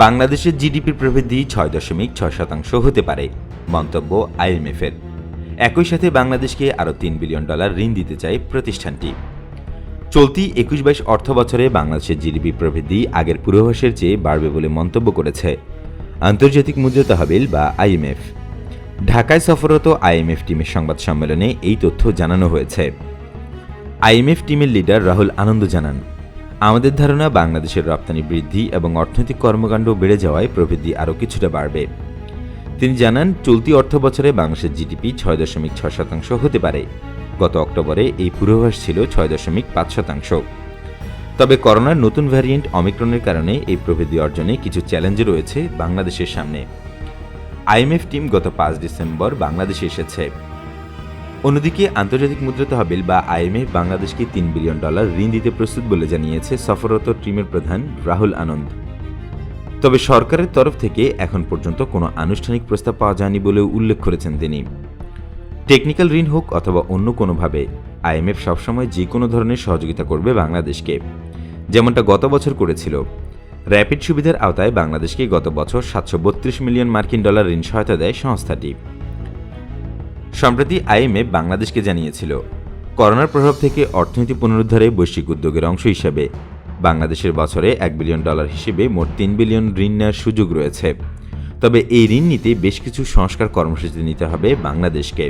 বাংলাদেশের জিডিপির প্রবৃদ্ধি ছয় দশমিক ছয় শতাংশ হতে পারে, মন্তব্য আইএমএফের। একই সাথে বাংলাদেশকে আরও তিন বিলিয়ন ডলার ঋণ দিতে চায় প্রতিষ্ঠানটি। চলতি একুশ বাইশ অর্থ বছরে বাংলাদেশের জিডিপি প্রবৃদ্ধি আগের পূর্বাভাসের চেয়ে বাড়বে বলে মন্তব্য করেছে আন্তর্জাতিক মুদ্রা তহবিল বা আইএমএফ। ঢাকায় সফররত আইএমএফ টিমের সংবাদ সম্মেলনে এই তথ্য জানানো হয়েছে। আইএমএফ টিমের লিডার রাহুল আনন্দ জানান আমাদের ধারণা, বাংলাদেশের রপ্তানি বৃদ্ধি এবং অর্থনৈতিক কর্মকাণ্ড বেড়ে যাওয়ায় প্রবৃদ্ধি আরও কিছুটা বাড়বে। তিনি জানান, চলতি অর্থ বছরে বাংলাদেশের জিডিপি ছয় দশমিক ছয় শতাংশ হতে পারে। গত অক্টোবরে এই পূর্বাভাস ছিল ছয় দশমিক পাঁচ শতাংশ। তবে করোনার নতুন ভ্যারিয়েন্ট অমিক্রনের কারণে এই প্রবৃদ্ধি অর্জনে কিছু চ্যালেঞ্জ রয়েছে বাংলাদেশের সামনে। আইএমএফ টিম গত পাঁচ ডিসেম্বর বাংলাদেশে এসেছে। অন্যদিকে আন্তর্জাতিক মুদ্রা তহবিল বা আইএমএফ বাংলাদেশকে তিন বিলিয়ন ডলার ঋণ দিতে প্রস্তুত বলে জানিয়েছে সফররত টিমের প্রধান রাহুল আনন্দ। তবে সরকারের তরফ থেকে এখন পর্যন্ত কোনো আনুষ্ঠানিক প্রস্তাব পাওয়া যায়নি বলেও উল্লেখ করেছেন তিনি। টেকনিক্যাল ঋণ হোক অথবা অন্য কোনোভাবে, আইএমএফ সবসময় যে কোনো ধরনের সহযোগিতা করবে বাংলাদেশকে। যেমনটা গত বছর করেছিল। র্যাপিড সুবিধার আওতায় বাংলাদেশকে গত বছর সাতশো বত্রিশ মিলিয়ন মার্কিন ডলার ঋণ সহায়তা দেয় সংস্থাটি। সম্প্রতি আইএমএফ বাংলাদেশকে জানিয়েছিল, করোনার প্রভাব থেকে অর্থনীতি পুনরুদ্ধারে বৈশ্বিক উদ্যোগের অংশ হিসেবে বাংলাদেশের বছরে এক বিলিয়ন ডলার হিসেবে মোট তিন বিলিয়ন ঋণ নেওয়ার সুযোগ রয়েছে। তবে এই ঋণ নিতে বেশ কিছু সংস্কার কর্মসূচি নিতে হবে বাংলাদেশকে।